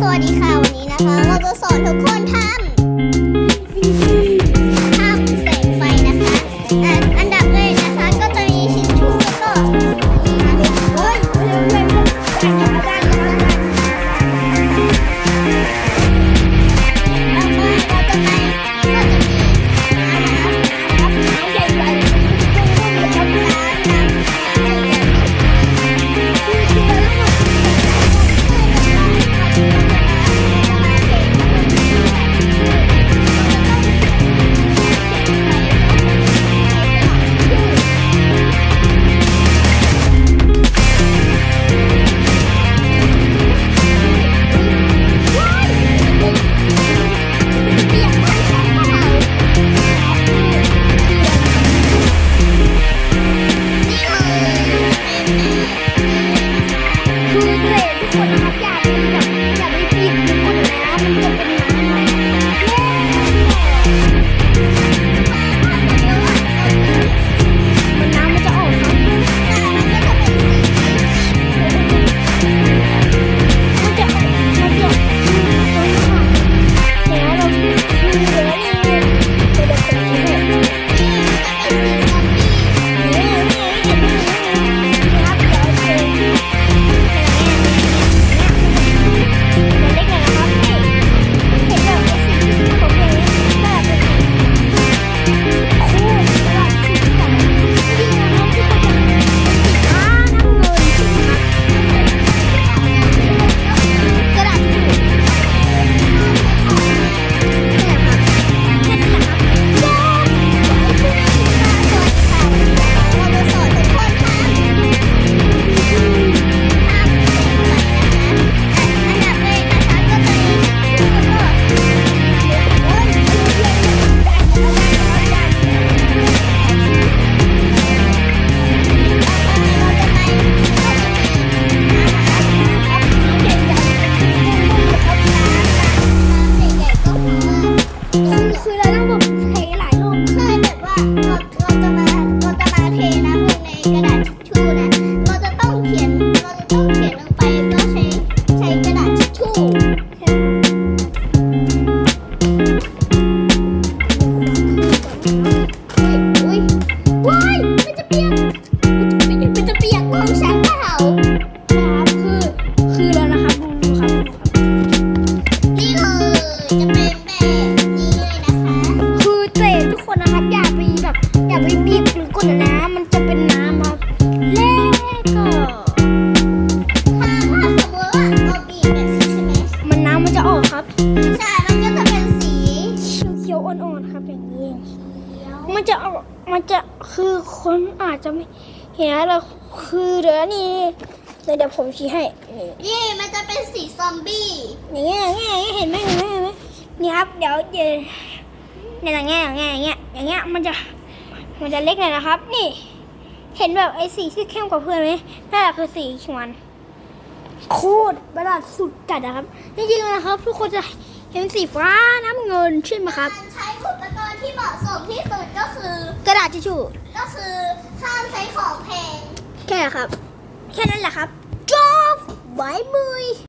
สวัสดีค่ะ วันนี้นะคะ เราจะสอนทุกคนทำ อุ้ยอุ้ยว้ายมันจะเปียกมันจะเปียกกองฉันเปล่าครับคือคือแล้วนะครับดูดูครับดูครับนี่เลยจะเป็นแบบนี้เลยนะคะคือเตะทุกคนนะครับอย่าไปแบบอย่าไปบีบหรือกดน้ำมันจะเป็นน้ำครับแล้วก็ถ้าถ้าสมมติว่าเราบีบแบบนี้ใช่ไหมมันน้ำมันจะออกครับ ใช่ มันก็จะเป็นสีเขียวๆอ่อนๆครับอย่างนี้ มันจะออกมันจะคือคนอาจจะไม่เห็นอะไรคือเดี๋ยวนี้เดี๋ยวเดี๋ยวผมชี้ให้นี่นี่มันจะเป็นสีซอมบี้อย่างเงี้ยอย่างเงี้ยอย่างเงี้ยเห็นไหมเห็นไหมเห็นไหมนี่ครับเดี๋ยวเดี๋ยวเนี่ยอย่างเงี้ยอย่างเงี้ยอย่างเงี้ยอย่างเงี้ยมันจะมันจะเล็กหน่อยนะครับ นี่ เห็นแบบไอ้สีที่เข้มกว่าเพื่อนไหมนั่นแหละคือสีของมันโคตรประหลาดสุดจัดนะครับจริงๆนะครับ ทุกคนจะเห็นสีฟ้าน้ำเงินใช่ไหมครับ ที่เหมาะสมที่สุดก็คือ กระดาษทิชชู่ก็คือห้ามใช้ของแพง แค่ครับ แค่นั้นแหละครับจบบายบาย